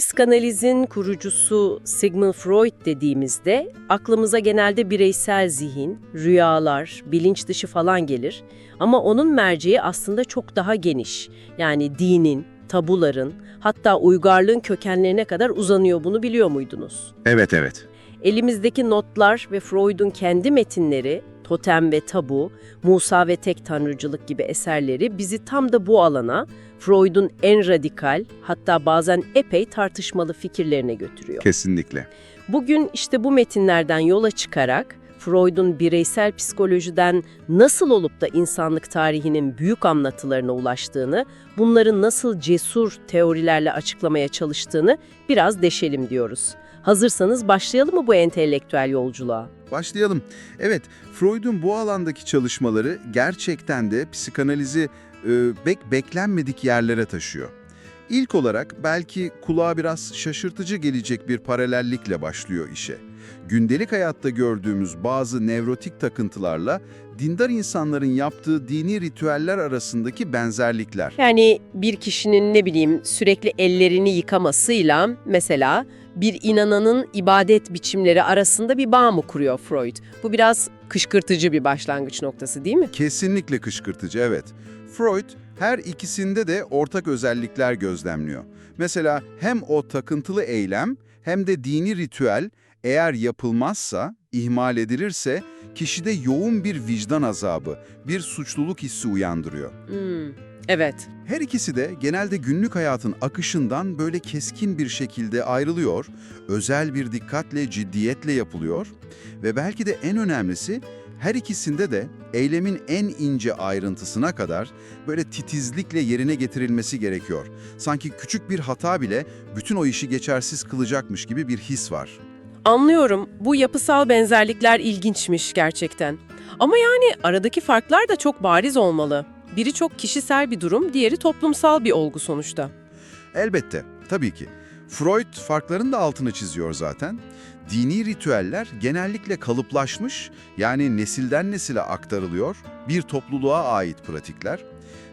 Psikanalizin kurucusu Sigmund Freud dediğimizde aklımıza genelde bireysel zihin, rüyalar, bilinç dışı falan gelir. Ama onun merceği aslında çok daha geniş. Yani dinin, tabuların, hatta uygarlığın kökenlerine kadar uzanıyor bunu biliyor muydunuz? Evet evet. Elimizdeki notlar ve Freud'un kendi metinleri, Totem ve Tabu, Musa ve Tek Tanrıcılık gibi eserleri bizi tam da bu alana, Freud'un en radikal, hatta bazen epey tartışmalı fikirlerine götürüyor. Kesinlikle. Bugün işte bu metinlerden yola çıkarak Freud'un bireysel psikolojiden nasıl olup da insanlık tarihinin büyük anlatılarına ulaştığını, bunları nasıl cesur teorilerle açıklamaya çalıştığını biraz deşelim diyoruz. Hazırsanız başlayalım mı bu entelektüel yolculuğa? Başlayalım. Evet, Freud'un bu alandaki çalışmaları gerçekten de psikanalizi e, bek beklenmedik yerlere taşıyor. İlk olarak belki kulağa biraz şaşırtıcı gelecek bir paralellikle başlıyor işe. Gündelik hayatta gördüğümüz bazı nevrotik takıntılarla dindar insanların yaptığı dini ritüeller arasındaki benzerlikler. Yani bir kişinin ne bileyim sürekli ellerini yıkamasıyla mesela bir inananın ibadet biçimleri arasında bir bağ mı kuruyor Freud? Bu biraz kışkırtıcı bir başlangıç noktası değil mi? Kesinlikle kışkırtıcı, evet. Freud her ikisinde de ortak özellikler gözlemliyor. Mesela hem o takıntılı eylem hem de dini ritüel eğer yapılmazsa, ihmal edilirse kişide yoğun bir vicdan azabı, bir suçluluk hissi uyandırıyor. Hmm, evet. Her ikisi de genelde günlük hayatın akışından böyle keskin bir şekilde ayrılıyor, özel bir dikkatle, ciddiyetle yapılıyor ve belki de en önemlisi her ikisinde de eylemin en ince ayrıntısına kadar böyle titizlikle yerine getirilmesi gerekiyor. Sanki küçük bir hata bile bütün o işi geçersiz kılacakmış gibi bir his var. Anlıyorum. Bu yapısal benzerlikler ilginçmiş gerçekten. Ama yani aradaki farklar da çok bariz olmalı. Biri çok kişisel bir durum, diğeri toplumsal bir olgu sonuçta. Elbette, tabii ki. Freud farkların da altını çiziyor zaten. Dini ritüeller genellikle kalıplaşmış, yani nesilden nesile aktarılıyor, bir topluluğa ait pratikler.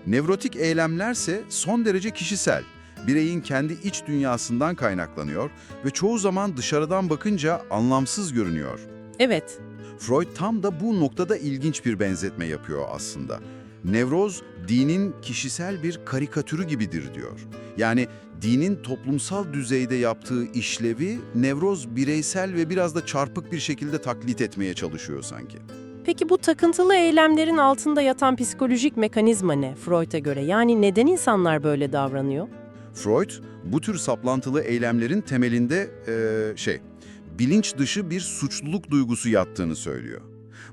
Nevrotik eylemlerse son derece kişisel, bireyin kendi iç dünyasından kaynaklanıyor ve çoğu zaman dışarıdan bakınca anlamsız görünüyor. Evet, Freud tam da bu noktada ilginç bir benzetme yapıyor aslında. Nevroz, dinin kişisel bir karikatürü gibidir diyor. Yani dinin toplumsal düzeyde yaptığı işlevi, nevroz bireysel ve biraz da çarpık bir şekilde taklit etmeye çalışıyor sanki. Peki bu takıntılı eylemlerin altında yatan psikolojik mekanizma ne Freud'a göre? Yani neden insanlar böyle davranıyor? Freud, bu tür saplantılı eylemlerin temelinde eee, şey, bilinç dışı bir suçluluk duygusu yattığını söylüyor.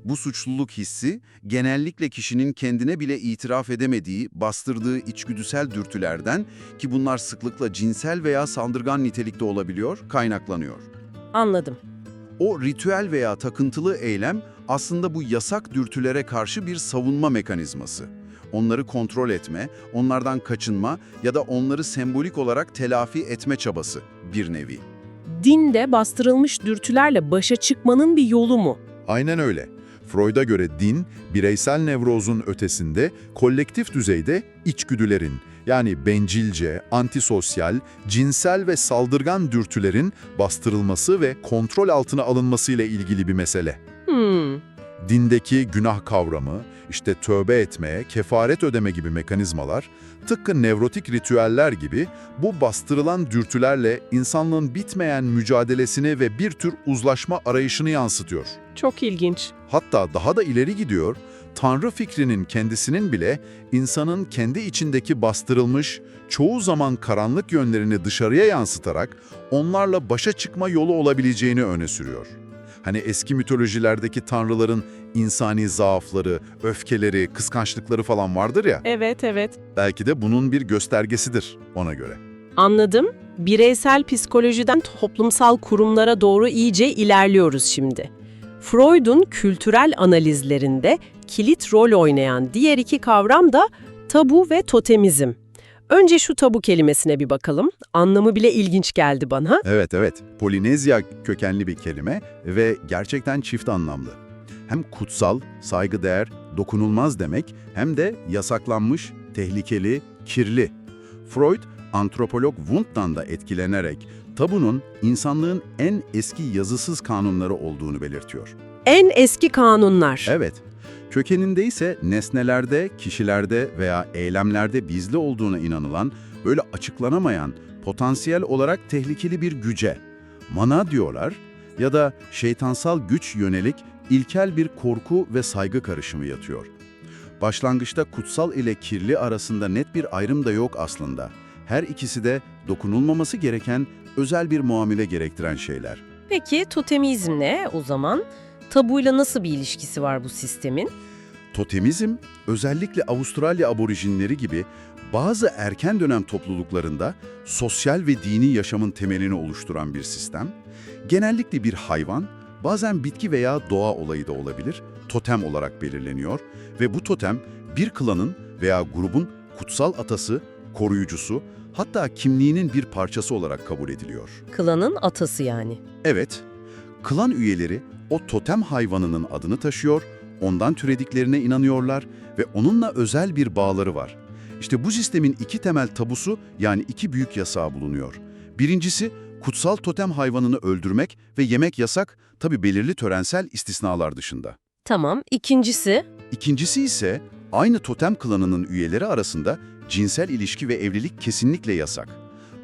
Bu suçluluk hissi genellikle kişinin kendine bile itiraf edemediği, bastırdığı içgüdüsel dürtülerden ki bunlar sıklıkla cinsel veya saldırgan nitelikte olabiliyor, kaynaklanıyor. Anladım. O ritüel veya takıntılı eylem aslında bu yasak dürtülere karşı bir savunma mekanizması. Onları kontrol etme, onlardan kaçınma ya da onları sembolik olarak telafi etme çabası bir nevi. Dinde bastırılmış dürtülerle başa çıkmanın bir yolu mu? Aynen öyle. Freud'a göre din, bireysel nevrozun ötesinde kolektif düzeyde içgüdülerin, yani bencilce, antisosyal, cinsel ve saldırgan dürtülerin bastırılması ve kontrol altına alınması ile ilgili bir mesele. Hmm, Dindeki günah kavramı, işte tövbe etme, kefaret ödeme gibi mekanizmalar, tıpkı nevrotik ritüeller gibi bu bastırılan dürtülerle insanlığın bitmeyen mücadelesini ve bir tür uzlaşma arayışını yansıtıyor. çok ilginç. Hatta daha da ileri gidiyor, Tanrı fikrinin kendisinin bile insanın kendi içindeki bastırılmış, çoğu zaman karanlık yönlerini dışarıya yansıtarak onlarla başa çıkma yolu olabileceğini öne sürüyor. Hani eski mitolojilerdeki tanrıların insani zaafları, öfkeleri, kıskançlıkları falan vardır ya, Evet, evet. belki de bunun bir göstergesidir ona göre. Anladım. Bireysel psikolojiden toplumsal kurumlara doğru iyice ilerliyoruz şimdi. Freud'un kültürel analizlerinde kilit rol oynayan diğer iki kavram da tabu ve totemizm. Önce şu tabu kelimesine bir bakalım. Anlamı bile ilginç geldi bana. Evet evet, Polinezya kökenli bir kelime ve gerçekten çift anlamlı. Hem kutsal, saygıdeğer, dokunulmaz demek hem de yasaklanmış, tehlikeli, kirli. Freud Antropolog Wundt'tan da etkilenerek tabunun insanlığın en eski yazısız kanunları olduğunu belirtiyor. En eski kanunlar. Evet, kökeninde ise nesnelerde, kişilerde veya eylemlerde bizli olduğuna inanılan, böyle açıklanamayan, potansiyel olarak tehlikeli bir güce, mana diyorlar ya da şeytansal güç yönelik ilkel bir korku ve saygı karışımı yatıyor. Başlangıçta kutsal ile kirli arasında net bir ayrım da yok aslında. Her ikisi de dokunulmaması gereken özel bir muamele gerektiren şeyler. Peki totemizm ne o zaman? Tabuyla nasıl bir ilişkisi var bu sistemin? Totemizm, özellikle Avustralya aborjinleri gibi bazı erken dönem topluluklarında sosyal ve dini yaşamın temelini oluşturan bir sistem, genellikle bir hayvan, bazen bitki veya doğa olayı da olabilir, totem olarak belirleniyor ve bu totem bir klanın veya grubun kutsal atası, koruyucusu, hatta kimliğinin bir parçası olarak kabul ediliyor. Klanın atası yani. Evet, klan üyeleri o totem hayvanının adını taşıyor, ondan türediklerine inanıyorlar ve onunla özel bir bağları var. İşte bu sistemin iki temel tabusu yani iki büyük yasağı bulunuyor. Birincisi, kutsal totem hayvanını öldürmek ve yemek yasak, tabi belirli törensel istisnalar dışında. Tamam. İkincisi İkincisi ise aynı totem klanının üyeleri arasında cinsel ilişki ve evlilik kesinlikle yasak.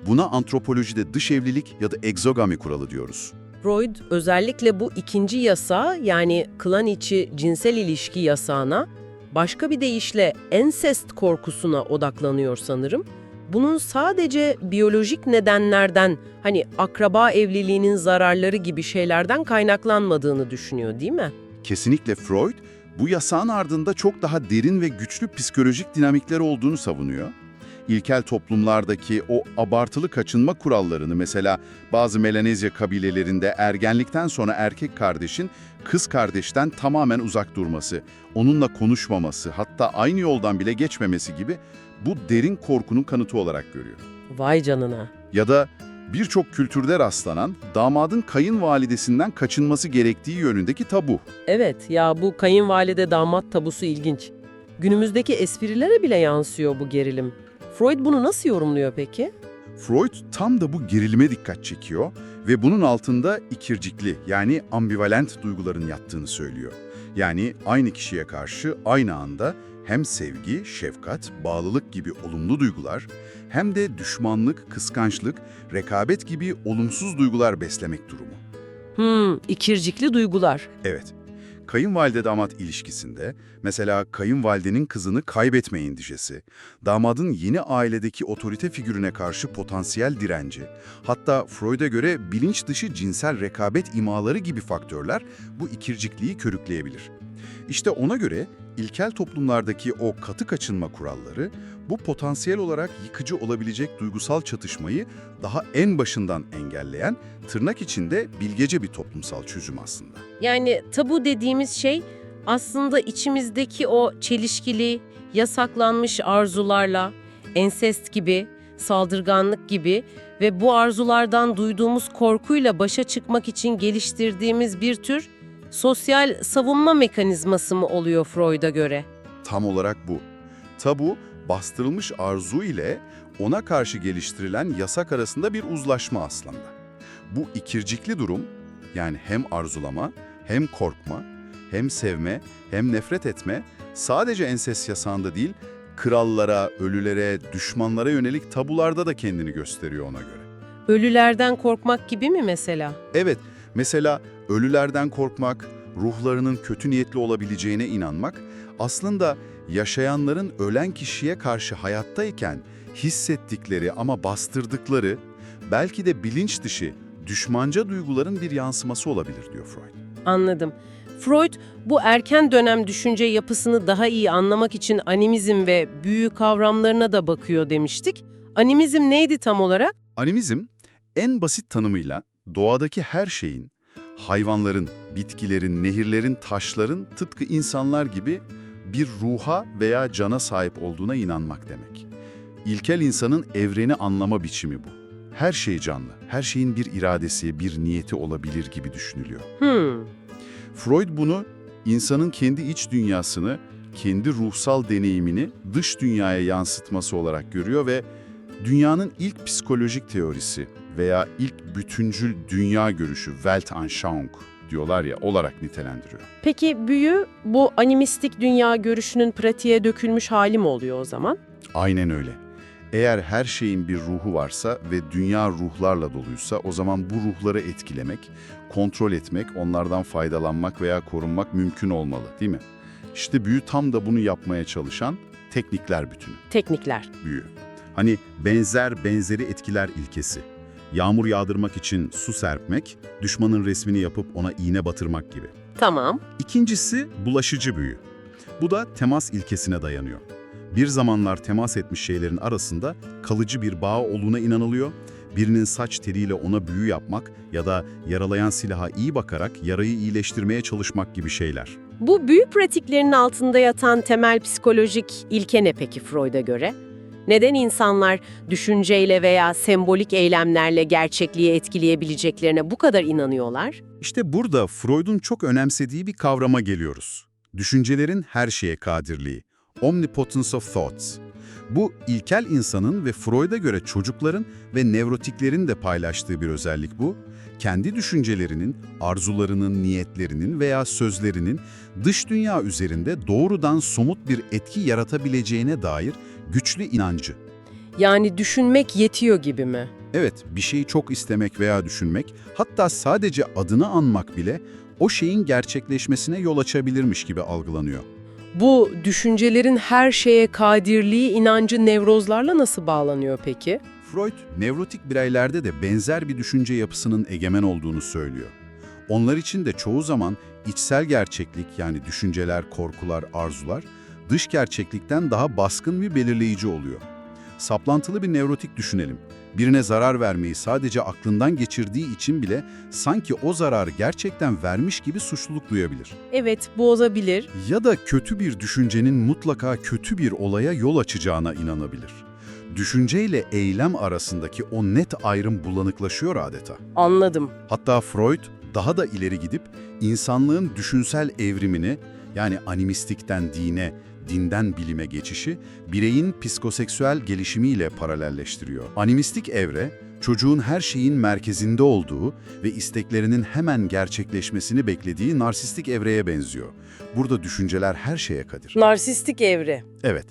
Buna antropolojide dış evlilik ya da egzogami kuralı diyoruz. Freud özellikle bu ikinci yasa yani klan içi cinsel ilişki yasağına başka bir deyişle ensest korkusuna odaklanıyor sanırım. Bunun sadece biyolojik nedenlerden hani akraba evliliğinin zararları gibi şeylerden kaynaklanmadığını düşünüyor değil mi? Kesinlikle Freud, bu yasağın ardında çok daha derin ve güçlü psikolojik dinamikler olduğunu savunuyor. İlkel toplumlardaki o abartılı kaçınma kurallarını mesela bazı Melanezya kabilelerinde ergenlikten sonra erkek kardeşin kız kardeşten tamamen uzak durması, onunla konuşmaması, hatta aynı yoldan bile geçmemesi gibi bu derin korkunun kanıtı olarak görüyor. Vay canına. Ya da birçok kültürde rastlanan damadın kayınvalidesinden kaçınması gerektiği yönündeki tabu. Evet ya bu kayınvalide damat tabusu ilginç. Günümüzdeki esprilere bile yansıyor bu gerilim. Freud bunu nasıl yorumluyor peki? Freud tam da bu gerilime dikkat çekiyor ve bunun altında ikircikli yani ambivalent duyguların yattığını söylüyor. Yani aynı kişiye karşı aynı anda hem sevgi, şefkat, bağlılık gibi olumlu duygular hem de düşmanlık, kıskançlık, rekabet gibi olumsuz duygular beslemek durumu. Hmm, ikircikli duygular. Evet. Kayınvalide damat ilişkisinde mesela kayınvalidenin kızını kaybetme endişesi, damadın yeni ailedeki otorite figürüne karşı potansiyel direnci, hatta Freud'a göre bilinç dışı cinsel rekabet imaları gibi faktörler bu ikircikliği körükleyebilir. İşte ona göre ilkel toplumlardaki o katı kaçınma kuralları bu potansiyel olarak yıkıcı olabilecek duygusal çatışmayı daha en başından engelleyen tırnak içinde bilgece bir toplumsal çözüm aslında. yani tabu dediğimiz şey aslında içimizdeki o çelişkili, yasaklanmış arzularla, ensest gibi, saldırganlık gibi ve bu arzulardan duyduğumuz korkuyla başa çıkmak için geliştirdiğimiz bir tür sosyal savunma mekanizması mı oluyor Freud'a göre? Tam olarak bu. Tabu, bastırılmış arzu ile ona karşı geliştirilen yasak arasında bir uzlaşma aslında. Bu ikircikli durum, yani hem arzulama, hem korkma, hem sevme, hem nefret etme, sadece enses yasağında değil, krallara, ölülere, düşmanlara yönelik tabularda da kendini gösteriyor ona göre. Ölülerden korkmak gibi mi mesela? Evet, mesela ölülerden korkmak, ruhlarının kötü niyetli olabileceğine inanmak, aslında yaşayanların ölen kişiye karşı hayattayken hissettikleri ama bastırdıkları, belki de bilinç dışı, düşmanca duyguların bir yansıması olabilir diyor Freud. Anladım. Freud bu erken dönem düşünce yapısını daha iyi anlamak için animizm ve büyü kavramlarına da bakıyor demiştik. Animizm neydi tam olarak? Animizm, en basit tanımıyla doğadaki her şeyin, hayvanların, bitkilerin, nehirlerin, taşların tıpkı insanlar gibi bir ruha veya cana sahip olduğuna inanmak demek. İlkel insanın evreni anlama biçimi bu. Her şey canlı, her şeyin bir iradesi, bir niyeti olabilir gibi düşünülüyor. Hmm, Freud bunu insanın kendi iç dünyasını, kendi ruhsal deneyimini dış dünyaya yansıtması olarak görüyor ve dünyanın ilk psikolojik teorisi veya ilk bütüncül dünya görüşü Weltanschauung diyorlar ya olarak nitelendiriyor. Peki büyü bu animistik dünya görüşünün pratiğe dökülmüş hali mi oluyor o zaman? Aynen öyle. Eğer her şeyin bir ruhu varsa ve dünya ruhlarla doluysa o zaman bu ruhları etkilemek, kontrol etmek, onlardan faydalanmak veya korunmak mümkün olmalı değil mi? İşte büyü tam da bunu yapmaya çalışan teknikler bütünü. Teknikler. büyü. Hani benzer benzeri etkiler ilkesi. Yağmur yağdırmak için su serpmek, düşmanın resmini yapıp ona iğne batırmak gibi. Tamam. İkincisi bulaşıcı büyü. Bu da temas ilkesine dayanıyor. Bir zamanlar temas etmiş şeylerin arasında kalıcı bir bağ olduğuna inanılıyor. Birinin saç teliyle ona büyü yapmak ya da yaralayan silaha iyi bakarak yarayı iyileştirmeye çalışmak gibi şeyler. Bu büyü pratiklerinin altında yatan temel psikolojik ilke ne peki Freud'a göre? Neden insanlar düşünceyle veya sembolik eylemlerle gerçekliği etkileyebileceklerine bu kadar inanıyorlar? İşte burada Freud'un çok önemsediği bir kavrama geliyoruz. Düşüncelerin her şeye kadirliği. Omnipotence of thoughts. Bu ilkel insanın ve Freud'a göre çocukların ve nevrotiklerin de paylaştığı bir özellik bu. Kendi düşüncelerinin, arzularının, niyetlerinin veya sözlerinin dış dünya üzerinde doğrudan somut bir etki yaratabileceğine dair güçlü inancı. Yani düşünmek yetiyor gibi mi? Evet, bir şeyi çok istemek veya düşünmek, hatta sadece adını anmak bile o şeyin gerçekleşmesine yol açabilirmiş gibi algılanıyor. Bu düşüncelerin her şeye kadirliği inancı nevrozlarla nasıl bağlanıyor peki? Freud, nevrotik bireylerde de benzer bir düşünce yapısının egemen olduğunu söylüyor. Onlar için de çoğu zaman içsel gerçeklik yani düşünceler, korkular, arzular, dış gerçeklikten daha baskın bir belirleyici oluyor. Saplantılı bir nevrotik düşünelim. Birine zarar vermeyi sadece aklından geçirdiği için bile sanki o zararı gerçekten vermiş gibi suçluluk duyabilir. Evet, bozabilir. Ya da kötü bir düşüncenin mutlaka kötü bir olaya yol açacağına inanabilir. Düşünceyle eylem arasındaki o net ayrım bulanıklaşıyor adeta. Anladım. Hatta Freud daha da ileri gidip insanlığın düşünsel evrimini yani animistikten dine, dinden bilime geçişi bireyin psikoseksüel gelişimiyle paralelleştiriyor. Animistik evre, çocuğun her şeyin merkezinde olduğu ve isteklerinin hemen gerçekleşmesini beklediği narsistik evreye benziyor. Burada düşünceler her şeye kadir. Narsistik evre. Evet,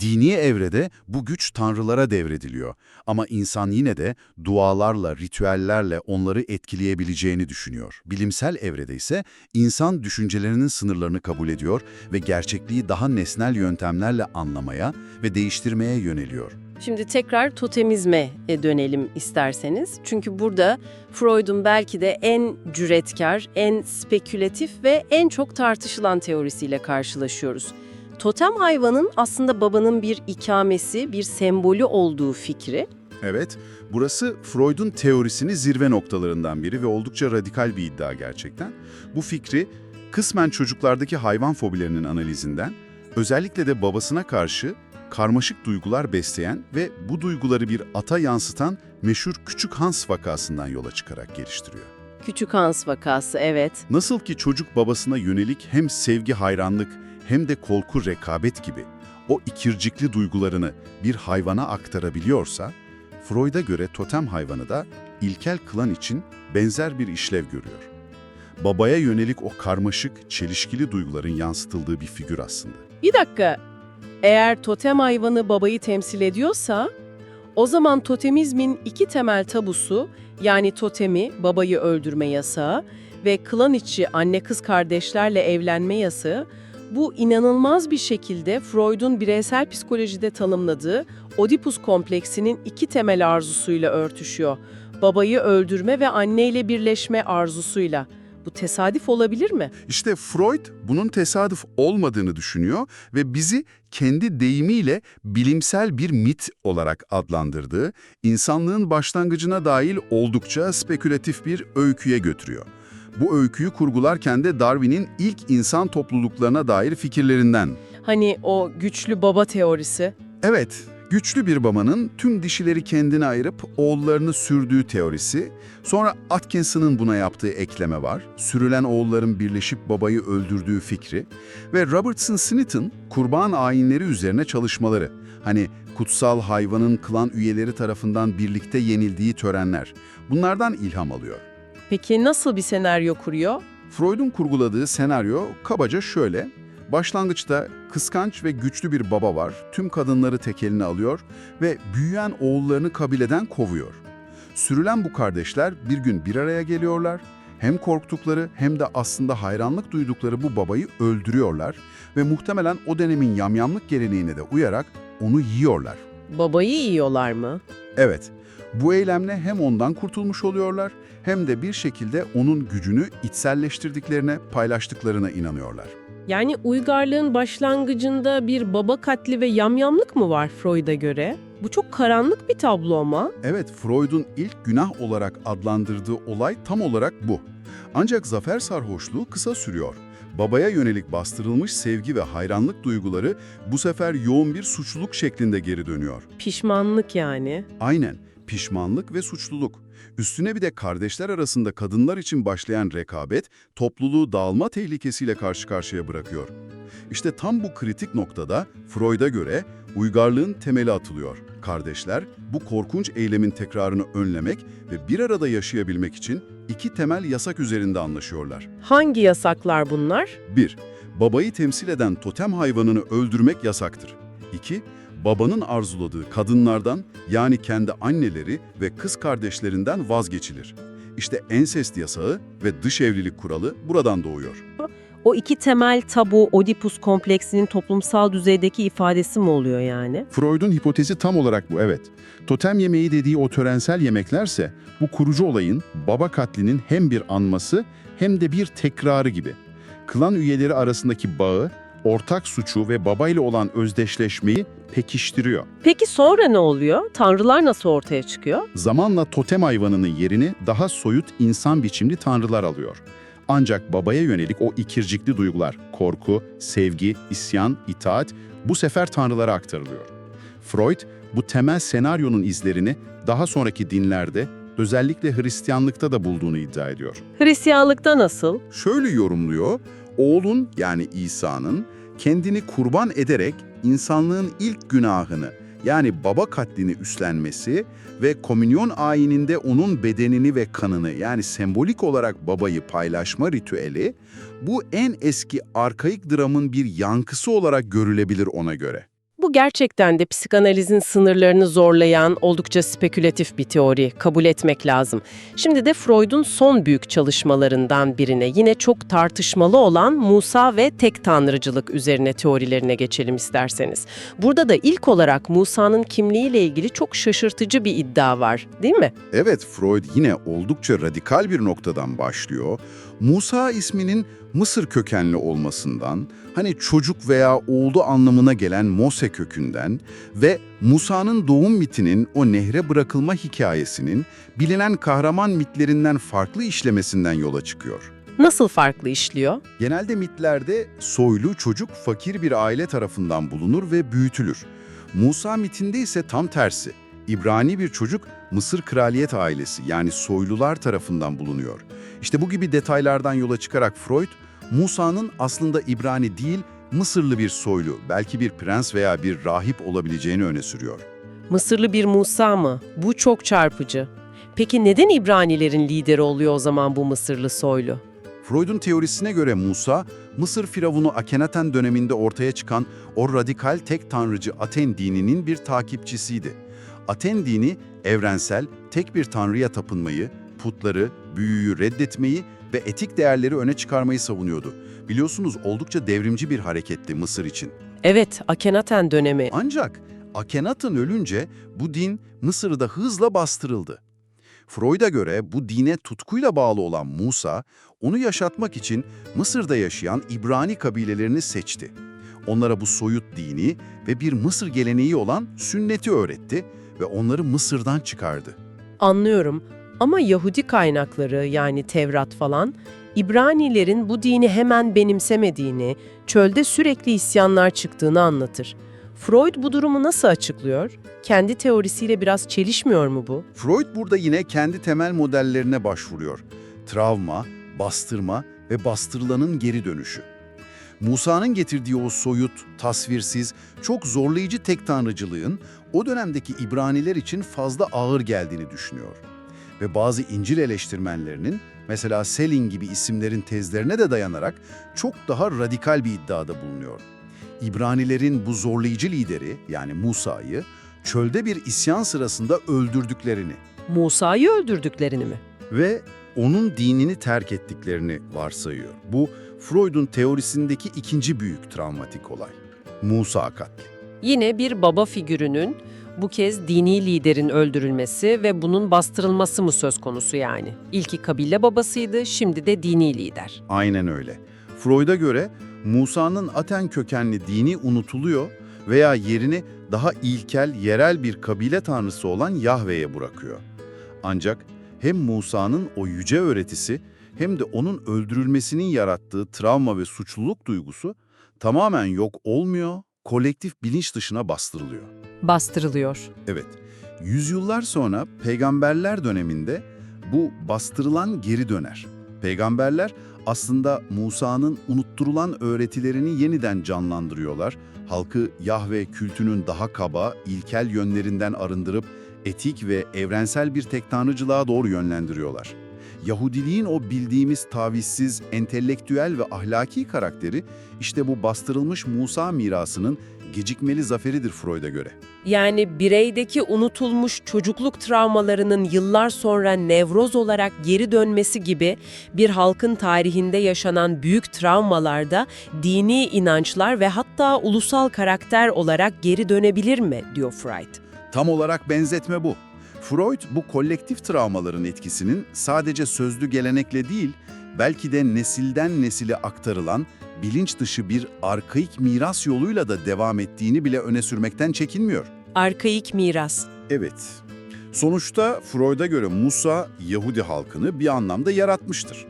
dini evrede bu güç tanrılara devrediliyor. Ama insan yine de dualarla, ritüellerle onları etkileyebileceğini düşünüyor. Bilimsel evrede ise insan düşüncelerinin sınırlarını kabul ediyor ve gerçekliği daha nesnel yöntemlerle anlamaya ve değiştirmeye yöneliyor. Şimdi tekrar totemizme e, dönelim isterseniz. Çünkü burada Freud'un belki de en cüretkar, en spekülatif ve en çok tartışılan teorisiyle karşılaşıyoruz. Totem hayvanın aslında babanın bir ikamesi, bir sembolü olduğu fikri. Evet, burası Freud'un teorisinin zirve noktalarından biri ve oldukça radikal bir iddia gerçekten. Bu fikri kısmen çocuklardaki hayvan fobilerinin analizinden, özellikle de babasına karşı karmaşık duygular besleyen ve bu duyguları bir ata yansıtan meşhur Küçük Hans vakasından yola çıkarak geliştiriyor. Küçük Hans vakası, evet. Nasıl ki çocuk babasına yönelik hem sevgi hayranlık hem de korku rekabet gibi o ikircikli duygularını bir hayvana aktarabiliyorsa, Freud'a göre totem hayvanı da ilkel klan için benzer bir işlev görüyor. Babaya yönelik o karmaşık, çelişkili duyguların yansıtıldığı bir figür aslında. Bir dakika. Eğer totem hayvanı babayı temsil ediyorsa, o zaman totemizmin iki temel tabusu, yani totemi, babayı öldürme yasağı ve klan içi anne kız kardeşlerle evlenme yasağı, bu inanılmaz bir şekilde Freud'un bireysel psikolojide tanımladığı Oedipus kompleksinin iki temel arzusuyla örtüşüyor. Babayı öldürme ve anneyle birleşme arzusuyla. Bu tesadüf olabilir mi? İşte Freud bunun tesadüf olmadığını düşünüyor ve bizi kendi deyimiyle bilimsel bir mit olarak adlandırdığı, insanlığın başlangıcına dahil oldukça spekülatif bir öyküye götürüyor. Bu öyküyü kurgularken de Darwin'in ilk insan topluluklarına dair fikirlerinden. Hani o güçlü baba teorisi. Evet, güçlü bir babanın tüm dişileri kendine ayırıp oğullarını sürdüğü teorisi, sonra Atkinson'ın buna yaptığı ekleme var, sürülen oğulların birleşip babayı öldürdüğü fikri ve Robertson Smith'in kurban ayinleri üzerine çalışmaları. Hani kutsal hayvanın klan üyeleri tarafından birlikte yenildiği törenler. Bunlardan ilham alıyor. Peki nasıl bir senaryo kuruyor? Freud'un kurguladığı senaryo kabaca şöyle. Başlangıçta kıskanç ve güçlü bir baba var. Tüm kadınları tek eline alıyor ve büyüyen oğullarını kabileden kovuyor. Sürülen bu kardeşler bir gün bir araya geliyorlar. Hem korktukları hem de aslında hayranlık duydukları bu babayı öldürüyorlar ve muhtemelen o dönemin yamyamlık geleneğine de uyarak onu yiyorlar. Babayı yiyorlar mı? Evet, bu eylemle hem ondan kurtulmuş oluyorlar hem de bir şekilde onun gücünü içselleştirdiklerine, paylaştıklarına inanıyorlar. Yani uygarlığın başlangıcında bir baba katli ve yamyamlık mı var Freud'a göre? Bu çok karanlık bir tablo ama. Evet, Freud'un ilk günah olarak adlandırdığı olay tam olarak bu. Ancak zafer sarhoşluğu kısa sürüyor. Babaya yönelik bastırılmış sevgi ve hayranlık duyguları bu sefer yoğun bir suçluluk şeklinde geri dönüyor. Pişmanlık yani. Aynen, pişmanlık ve suçluluk. Üstüne bir de kardeşler arasında kadınlar için başlayan rekabet, topluluğu dağılma tehlikesiyle karşı karşıya bırakıyor. İşte tam bu kritik noktada Freud'a göre uygarlığın temeli atılıyor. Kardeşler bu korkunç eylemin tekrarını önlemek ve bir arada yaşayabilmek için iki temel yasak üzerinde anlaşıyorlar. Hangi yasaklar bunlar? 1. Babayı temsil eden totem hayvanını öldürmek yasaktır. 2. Babanın arzuladığı kadınlardan yani kendi anneleri ve kız kardeşlerinden vazgeçilir. İşte ensest yasağı ve dış evlilik kuralı buradan doğuyor. O iki temel tabu Oedipus kompleksinin toplumsal düzeydeki ifadesi mi oluyor yani? Freud'un hipotezi tam olarak bu evet. Totem yemeği dediği o törensel yemeklerse bu kurucu olayın baba katlinin hem bir anması hem de bir tekrarı gibi. Klan üyeleri arasındaki bağı, ortak suçu ve babayla olan özdeşleşmeyi pekiştiriyor. Peki sonra ne oluyor? Tanrılar nasıl ortaya çıkıyor? Zamanla totem hayvanının yerini daha soyut insan biçimli tanrılar alıyor. Ancak babaya yönelik o ikircikli duygular, korku, sevgi, isyan, itaat bu sefer tanrılara aktarılıyor. Freud bu temel senaryonun izlerini daha sonraki dinlerde, özellikle Hristiyanlıkta da bulduğunu iddia ediyor. Hristiyanlıkta nasıl? Şöyle yorumluyor, oğlun yani İsa'nın kendini kurban ederek insanlığın ilk günahını yani baba katlini üstlenmesi ve komünyon ayininde onun bedenini ve kanını yani sembolik olarak babayı paylaşma ritüeli bu en eski arkaik dramın bir yankısı olarak görülebilir ona göre. Bu gerçekten de psikanalizin sınırlarını zorlayan oldukça spekülatif bir teori, kabul etmek lazım. Şimdi de Freud'un son büyük çalışmalarından birine, yine çok tartışmalı olan Musa ve tek tanrıcılık üzerine teorilerine geçelim isterseniz. Burada da ilk olarak Musa'nın kimliğiyle ilgili çok şaşırtıcı bir iddia var, değil mi? Evet, Freud yine oldukça radikal bir noktadan başlıyor. Musa isminin Mısır kökenli olmasından, hani çocuk veya oğlu anlamına gelen Mose kökünden ve Musa'nın doğum mitinin o nehre bırakılma hikayesinin bilinen kahraman mitlerinden farklı işlemesinden yola çıkıyor. Nasıl farklı işliyor? Genelde mitlerde soylu çocuk fakir bir aile tarafından bulunur ve büyütülür. Musa mitinde ise tam tersi. İbrani bir çocuk Mısır kraliyet ailesi yani soylular tarafından bulunuyor. İşte bu gibi detaylardan yola çıkarak Freud, Musa'nın aslında İbrani değil Mısırlı bir soylu, belki bir prens veya bir rahip olabileceğini öne sürüyor. Mısırlı bir Musa mı? Bu çok çarpıcı. Peki neden İbranilerin lideri oluyor o zaman bu Mısırlı soylu? Freud'un teorisine göre Musa, Mısır firavunu Akhenaten döneminde ortaya çıkan o radikal tek tanrıcı Aten dininin bir takipçisiydi. Aten dini evrensel, tek bir tanrıya tapınmayı, putları, büyüyü reddetmeyi ve etik değerleri öne çıkarmayı savunuyordu. Biliyorsunuz oldukça devrimci bir hareketti Mısır için. Evet, Akenaten dönemi. Ancak Akhenaten ölünce bu din Mısır'da hızla bastırıldı. Freud'a göre bu dine tutkuyla bağlı olan Musa, onu yaşatmak için Mısır'da yaşayan İbrani kabilelerini seçti. Onlara bu soyut dini ve bir Mısır geleneği olan sünneti öğretti ve onları Mısır'dan çıkardı. Anlıyorum ama Yahudi kaynakları yani Tevrat falan İbranilerin bu dini hemen benimsemediğini, çölde sürekli isyanlar çıktığını anlatır. Freud bu durumu nasıl açıklıyor? Kendi teorisiyle biraz çelişmiyor mu bu? Freud burada yine kendi temel modellerine başvuruyor. Travma, bastırma ve bastırılanın geri dönüşü. Musa'nın getirdiği o soyut, tasvirsiz, çok zorlayıcı tek tanrıcılığın o dönemdeki İbraniler için fazla ağır geldiğini düşünüyor. Ve bazı İncil eleştirmenlerinin, mesela Selin gibi isimlerin tezlerine de dayanarak çok daha radikal bir iddiada bulunuyor. İbranilerin bu zorlayıcı lideri, yani Musa'yı, çölde bir isyan sırasında öldürdüklerini Musa'yı öldürdüklerini mi? ve onun dinini terk ettiklerini varsayıyor. Bu Freud'un teorisindeki ikinci büyük travmatik olay. Musa katli. Yine bir baba figürünün bu kez dini liderin öldürülmesi ve bunun bastırılması mı söz konusu yani? İlki kabile babasıydı, şimdi de dini lider. Aynen öyle. Freud'a göre Musa'nın Aten kökenli dini unutuluyor veya yerini daha ilkel, yerel bir kabile tanrısı olan Yahve'ye bırakıyor. Ancak hem Musa'nın o yüce öğretisi hem de onun öldürülmesinin yarattığı travma ve suçluluk duygusu tamamen yok olmuyor, kolektif bilinç dışına bastırılıyor. Bastırılıyor. Evet, yüzyıllar sonra peygamberler döneminde bu bastırılan geri döner. Peygamberler aslında Musa'nın unutturulan öğretilerini yeniden canlandırıyorlar. Halkı Yahve kültünün daha kaba, ilkel yönlerinden arındırıp etik ve evrensel bir tek tanrıcılığa doğru yönlendiriyorlar. Yahudiliğin o bildiğimiz tavizsiz, entelektüel ve ahlaki karakteri işte bu bastırılmış Musa mirasının gecikmeli zaferidir Freud'a göre. Yani bireydeki unutulmuş çocukluk travmalarının yıllar sonra nevroz olarak geri dönmesi gibi bir halkın tarihinde yaşanan büyük travmalarda dini inançlar ve hatta ulusal karakter olarak geri dönebilir mi diyor Freud. Tam olarak benzetme bu. Freud bu kolektif travmaların etkisinin sadece sözlü gelenekle değil, belki de nesilden nesile aktarılan bilinç dışı bir arkaik miras yoluyla da devam ettiğini bile öne sürmekten çekinmiyor. Arkaik miras. Evet. Sonuçta Freud'a göre Musa, Yahudi halkını bir anlamda yaratmıştır.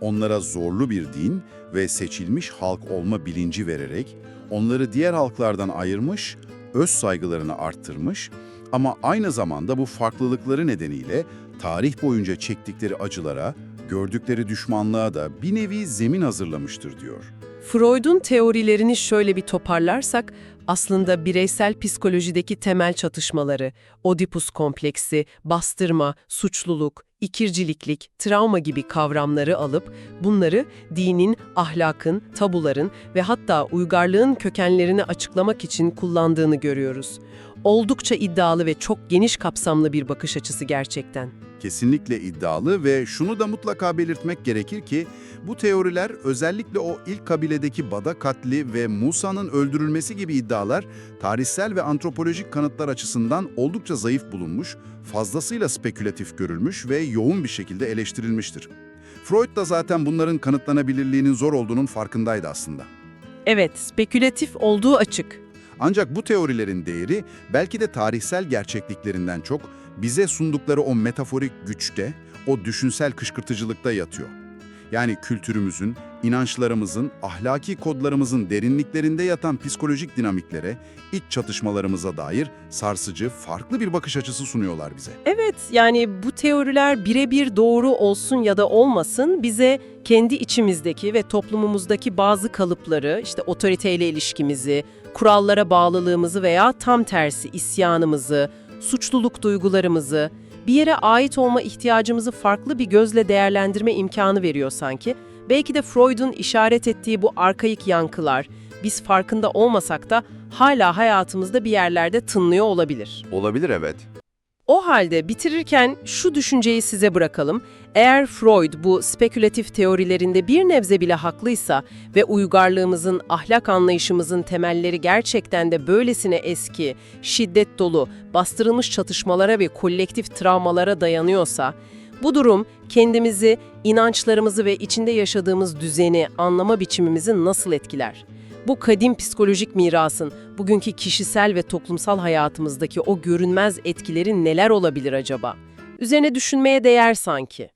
Onlara zorlu bir din ve seçilmiş halk olma bilinci vererek onları diğer halklardan ayırmış, öz saygılarını arttırmış ama aynı zamanda bu farklılıkları nedeniyle tarih boyunca çektikleri acılara, gördükleri düşmanlığa da bir nevi zemin hazırlamıştır diyor. Freud'un teorilerini şöyle bir toparlarsak, aslında bireysel psikolojideki temel çatışmaları, Oedipus kompleksi, bastırma, suçluluk, ikirciliklik, travma gibi kavramları alıp bunları dinin, ahlakın, tabuların ve hatta uygarlığın kökenlerini açıklamak için kullandığını görüyoruz. Oldukça iddialı ve çok geniş kapsamlı bir bakış açısı gerçekten. Kesinlikle iddialı ve şunu da mutlaka belirtmek gerekir ki bu teoriler özellikle o ilk kabiledeki Bada katli ve Musa'nın öldürülmesi gibi iddialar tarihsel ve antropolojik kanıtlar açısından oldukça zayıf bulunmuş, fazlasıyla spekülatif görülmüş ve yoğun bir şekilde eleştirilmiştir. Freud da zaten bunların kanıtlanabilirliğinin zor olduğunun farkındaydı aslında. Evet, spekülatif olduğu açık. Ancak bu teorilerin değeri belki de tarihsel gerçekliklerinden çok bize sundukları o metaforik güçte, o düşünsel kışkırtıcılıkta yatıyor. Yani kültürümüzün, inançlarımızın, ahlaki kodlarımızın derinliklerinde yatan psikolojik dinamiklere, iç çatışmalarımıza dair sarsıcı, farklı bir bakış açısı sunuyorlar bize. Evet, yani bu teoriler birebir doğru olsun ya da olmasın bize kendi içimizdeki ve toplumumuzdaki bazı kalıpları, işte otoriteyle ilişkimizi, kurallara bağlılığımızı veya tam tersi isyanımızı, suçluluk duygularımızı, bir yere ait olma ihtiyacımızı farklı bir gözle değerlendirme imkanı veriyor sanki. Belki de Freud'un işaret ettiği bu arkaik yankılar, biz farkında olmasak da hala hayatımızda bir yerlerde tınlıyor olabilir. Olabilir evet. O halde bitirirken şu düşünceyi size bırakalım. Eğer Freud bu spekülatif teorilerinde bir nebze bile haklıysa ve uygarlığımızın, ahlak anlayışımızın temelleri gerçekten de böylesine eski, şiddet dolu, bastırılmış çatışmalara ve kolektif travmalara dayanıyorsa, bu durum kendimizi, inançlarımızı ve içinde yaşadığımız düzeni, anlama biçimimizi nasıl etkiler? Bu kadim psikolojik mirasın bugünkü kişisel ve toplumsal hayatımızdaki o görünmez etkileri neler olabilir acaba? Üzerine düşünmeye değer sanki.